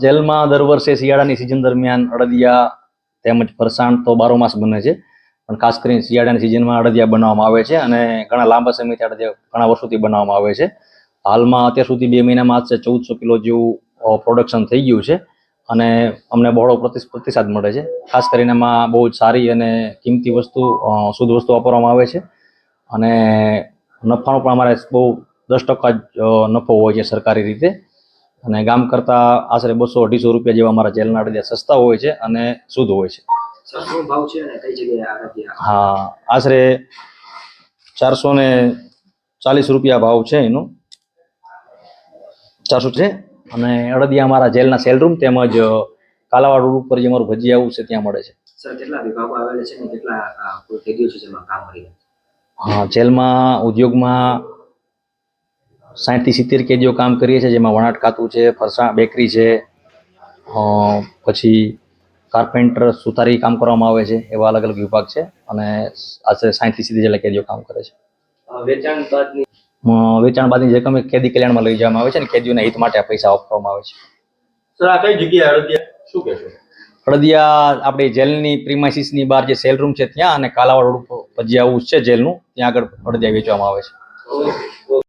જેલમાં દર વર્ષે શિયાળાની સિઝન દરમિયાન અડદિયા તેમજ ફરસાણ તો બારો માસ બને છે. પણ ખાસ કરીને શિયાળાની સિઝનમાં અડદિયા બનાવવામાં આવે છે અને ઘણા લાંબા સમયથી અડદિયા ઘણા વર્ષોથી બનાવવામાં આવે છે. હાલમાં અત્યાર સુધી બે મહિનામાં આશરે ચૌદસો કિલો જેવું પ્રોડક્શન થઈ ગયું છે અને અમને બહોળો પ્રતિ- પ્રતિસાદ મળે છે. ખાસ કરીને એમાં બહુ જ સારી અને કિંમતી વસ્તુ શુદ્ધ વસ્તુ વાપરવામાં આવે છે. અને નફાનો પણ અમારે બહુ દસ ટકા જ નફો હોય છે સરકારી રીતે. અને ગામ કરતાં આશરે બસો અઢીસો રૂપિયા જેવા અમારા જેલના અડદિયા સસ્તા હોય છે અને શુદ્ધ હોય છે. હા આશરે ચારસો ને ચાલીસ રૂપિયા ભાવ છે એનો. ચારસો છે. અને અડદિયા અમારા જેલના સેલ રૂમ તેમજ કાલાવાડ રોડ ઉપર જે અમારું ભજીયા આવું છે ત્યાં મળે છે. સર કેટલા વિભાગો આવેલા છે ને કેટલા કેદીઓ છે જેમાં કામ કરી છે? હા જેલમાં ઉદ્યોગમાં સાઠથી સિત્તેર કેજીઓ કામ કરીએ છીએ જેમાં વણાટ ખાતું છે ફરસાણ બેકરી છે પછી કાર્પેન્ટર સુથારી કામ કરવામાં આવે છે એવા અલગ અલગ વિભાગ છે અને આશરે સાઠથી સિત્તેર જેટલા કેદીઓ કામ કરે છે. વેચાણ બાદની? વેચાણ અમે કેદી કલ્યાણમાં લઈ જવામાં આવે છે અને કેદીઓના હિત માટે આ પૈસા આપવામાં આવે છે. સર આ કઈ જગ્યાએ? અડદિયા શું કહેશો? હળદિયા આપણી જેલની પ્રિમાઇસીસની બહાર જે સેલ રૂમ છે ત્યાં અને કાલાવાડ રોડ પર જે હાઉસ છે જેલનું ત્યાં આગળ અડદિયા વેચવામાં આવે છે.